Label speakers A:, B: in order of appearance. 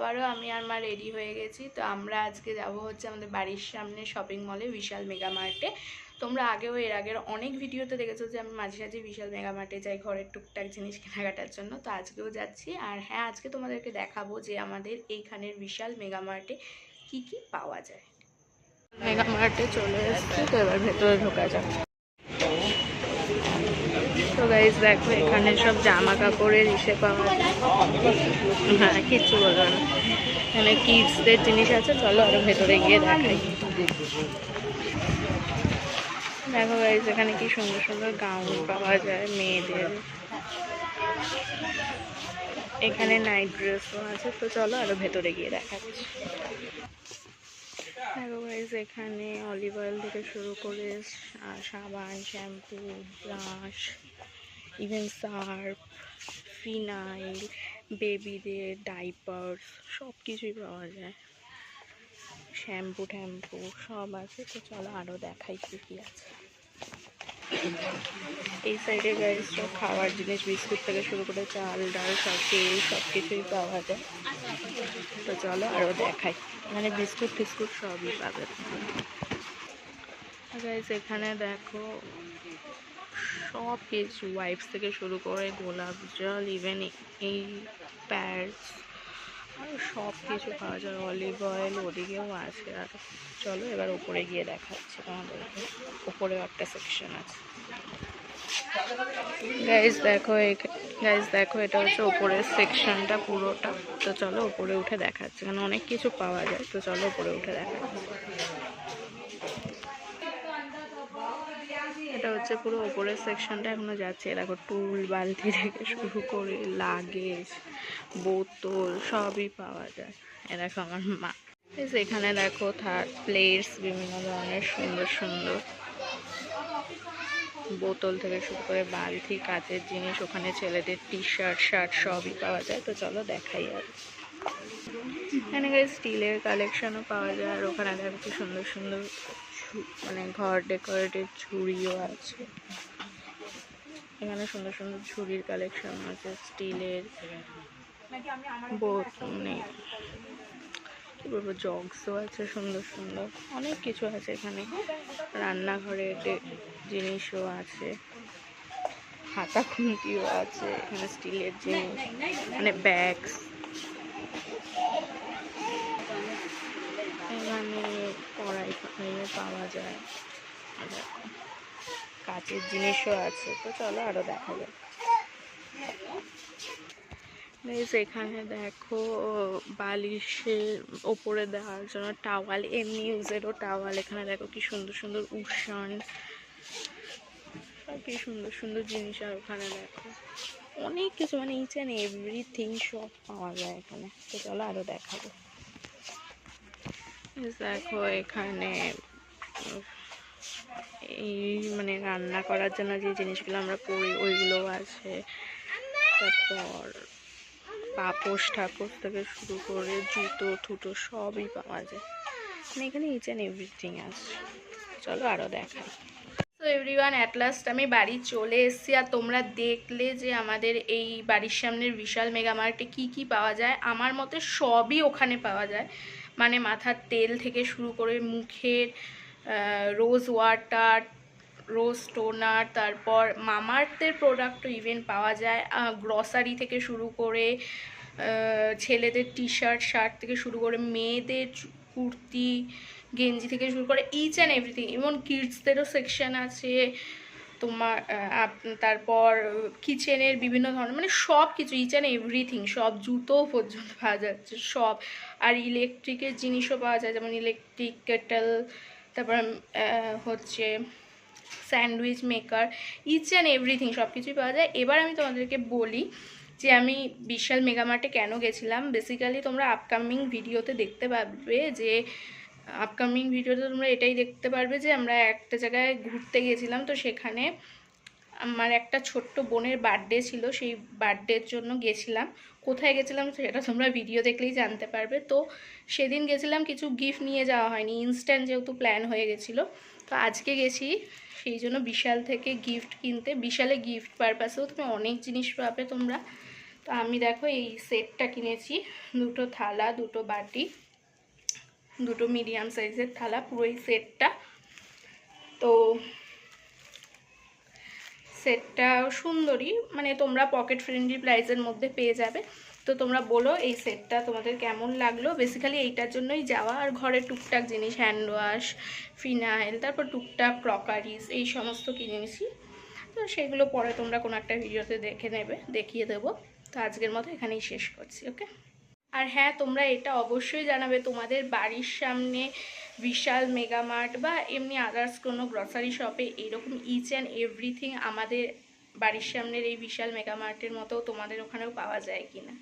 A: আবারও আমি আর মা রেডি হয়ে গেছি। তো আমরা আজকে যাব হচ্ছে আমাদের বাড়ির সামনে শপিং মলে বিশাল মেগা মার্টে তোমরা আগেও এর আগের অনেক ভিডিওতে দেখেছ যে আমি মাঝে মাঝে বিশাল মেগা মার্টে যাই ঘরের টুকটাক জিনিস কেনাকাটার জন্য। তো আজকেও যাচ্ছি। আর হ্যাঁ আজকে তোমাদেরকে দেখাবো যে আমাদের এইখানের বিশাল মেগা মার্টে কি কি পাওয়া যায়। মেগা মার্টে চলে এসেছি, তো এবার ভেতরে ঢোকা যাক। তো গাইজ দেখো, এখানে সব জামা কাপড়ের ইসে পাওয়া যায় হ্যাঁ কিচ্ছু বলব না। এখানে কিডসদের জিনিস আছে, চলো আরও ভেতরে গিয়ে দেখাই। দেখো গাইজ এখানে কি সুন্দর সুন্দর গাউন পাওয়া যায় মেয়েদের। এখানে নাইট ড্রেসও আছে, তো চলো আরও ভেতরে গিয়ে দেখাচ্ছি। দেখো গাইজ এখানে অলিভ অয়েল থেকে শুরু করে সাবান shampoo brush even surf phenyl বেবিদের ডাইপার্স সব কিছুই পাওয়া যায়। শ্যাম্পু ট্যাম্পু সব আছে। তো চলো আরও দেখাই কী কী আছে। এই সাইডে গাইজ সব খাওয়ার জিনিস, বিস্কুট থেকে শুরু করে চাল, ডাল সব তেল সব কিছুই পাওয়া যায়। তো চলো আরও দেখাই। মানে বিস্কুট টিস্কুট সবই পাবে। গাইজ এখানে দেখো সব কিছু। ওয়াইপস থেকে শুরু করে গোলাপ জল ইভেন এই প্যাডস আর সব কিছু পাওয়া যায় অলিভ অয়েল ওদিকেও আছে। আর চলো এবার উপরে গিয়ে দেখাচ্ছি তোমাদেরকে। ওপরে একটা সেকশন আছে। গাইজ দেখো গাইজ দেখো এটা হচ্ছে ওপরের সেকশনটা পুরোটা। তো চলো উপরে উঠে দেখাচ্ছি। কারণ অনেক কিছু পাওয়া যায়। তো চলো উপরে উঠে দেখাচ্ছি। এটা হচ্ছে পুরো ওপরের সেকশনটা এখনও যাচ্ছে। দেখো টুল, বালতি থেকে শুরু করে লাগেজ, বোতল সবই পাওয়া যায়। এ দেখো আমার মা। এখানে দেখো থার্ড প্লেটস বিভিন্ন ধরনের সুন্দর সুন্দর বোতল থেকে শুরু করে বালতি, কাচের জিনিস, ওখানে ছেলেদের টি শার্ট শার্ট সবই পাওয়া যায়। তো চলো দেখাই আর এখানে স্টিলের কালেকশনও পাওয়া যায়। আর ওখানে দেখো কি সুন্দর সুন্দর মানে ঘর ডেকোরেটের ঝুড়িও আছে। এখানে সুন্দর সুন্দর ঝুড়ির কালেকশন আছে, স্টিলের মানে বলব, জগসও আছে সুন্দর সুন্দর। অনেক কিছু আছে এখানে। রান্নাঘরের জিনিসও আছে হাতা খুন্তিও আছে, এখানে স্টিলের জিনিস মানে ব্যাগস এখানে ইয়ে পাওয়া যায়। দেখো, জিনিসও আছে তো চলো আরও দেখা যাক। এখানে দেখো বালিশের ওপরে দেওয়ার জন্য টাওয়াল এমনি ইউজেরও টাওয়াল। এখানে দেখো কি সুন্দর সুন্দর উষান। কি সুন্দর সুন্দর জিনিস আর ওখানে দেখো। অনেক কিছু মানে ইচ অ্যান্ড এভরিথিং সব পাওয়া যায় এখানে। তো চলো আরও দেখাবো দেখো এখানে, এই মানে রান্না করার জন্য যে জিনিসগুলো আমরা করি ওইগুলোও আছে। তারপর পাপোশ ঠাকুর থেকে শুরু করে জুতো থুতো সবই পাওয়া যায়। মানে এখানে ইচ অ্যান্ড এভরিথিং আছে। চলো আরও দেখাই। তো এভরিওয়ান অ্যাট লাস্ট আমি বাড়ি চলে এসেছি আর তোমরা দেখলে যে আমাদের এই বাড়ির সামনের বিশাল মেগা মার্টে কী কী পাওয়া যায়। আমার মতে সবই ওখানে পাওয়া যায়। মানে মাথার তেল থেকে শুরু করে মুখের রোজ ওয়াটার রোজ টোনার তারপর মামার্থের প্রোডাক্টও ইভেন পাওয়া যায়। গ্রসারি থেকে শুরু করে ছেলেদের টি শার্ট শার্ট থেকে শুরু করে মেয়েদের কুর্তি, গেঞ্জি থেকে শুরু করে ইচ অ্যান্ড এভরিথিং ইভন কিডসদেরও সেকশন আছে। তোমার তারপর কিচেনের বিভিন্ন ধরনের মানে সব কিছু ইচ অ্যান্ড এভরিথিং সব জুতো পর্যন্ত পাওয়া যাচ্ছে, সব। আর ইলেকট্রিকের জিনিসও পাওয়া যায়, যেমন ইলেকট্রিক কেটেল তারপর হচ্ছে sandwich maker each and everything সব কিছুই পাওয়া যায়। এবার আমি তোমাদেরকে বলি যে আমি বিশাল মেগামার্টে কেন গেছিলাম। বেসিক্যালি তোমরা আপকামিং ভিডিওতে দেখতে পাবে যে আপকামিং ভিডিওতে তোমরা এটাই দেখতে পারবে যে আমরা একটা জায়গায় ঘুরতে গেছিলাম তো সেখানে আমার একটা ছোট্ট বোনের বার্থডে ছিল, সেই বার্থডের জন্য গেছিলাম। কোথায় গেছিলাম সেটা তোমরা ভিডিও দেখলেই জানতে পারবে। তো সেদিন গেছিলাম, কিছু গিফট নিয়ে যাওয়া হয়নি ইনস্ট্যান্ট যেহেতু প্ল্যান হয়ে গেছিল, তো আজকে গেছি। সেই জন্য বিশাল থেকে গিফট কিনতে, বিশালে গিফট পারপাসেও তুমি অনেক জিনিস পাবে তোমরা। তো আমি দেখো এই সেটটা কিনেছি, দুটো থালা, দুটো বাটি। দুটো মিডিয়াম সাইজের থালা, পুরো এই সেটটা। তো সেটটা সুন্দরই মানে তোমরা পকেট ফ্রেন্ডলি প্রাইসের মধ্যে পেয়ে যাবে। তো তোমরা বলো এই সেটটা তোমাদের কেমন লাগল? বেসিক্যালি এইটার জন্যই যাওয়া। আর ঘরের টুকটাক জিনিস হ্যান্ড ওয়াশ ফিনাইল তারপর টুকটাক ক্রকারিস এই সমস্ত নিয়েছি তো সেগুলো পরে তোমরা কোনো একটা ভিডিওতে দেখে নেবে, দেখিয়ে দেবো। তো আজকের মতো এখানেই শেষ করছি ওকে আর হ্যাঁ তোমরা এটা অবশ্যই জানাবে, তোমাদের বাড়ির সামনে বিশাল মেগামার্ট বা এমনি আদার্স কোনো গ্রসারি শপে এরকম ইচ অ্যান্ড এভরিথিং আমাদের বাড়ির সামনের এই বিশাল মেগামার্টের মতো তোমাদের ওখানেও পাওয়া যায় কিনা।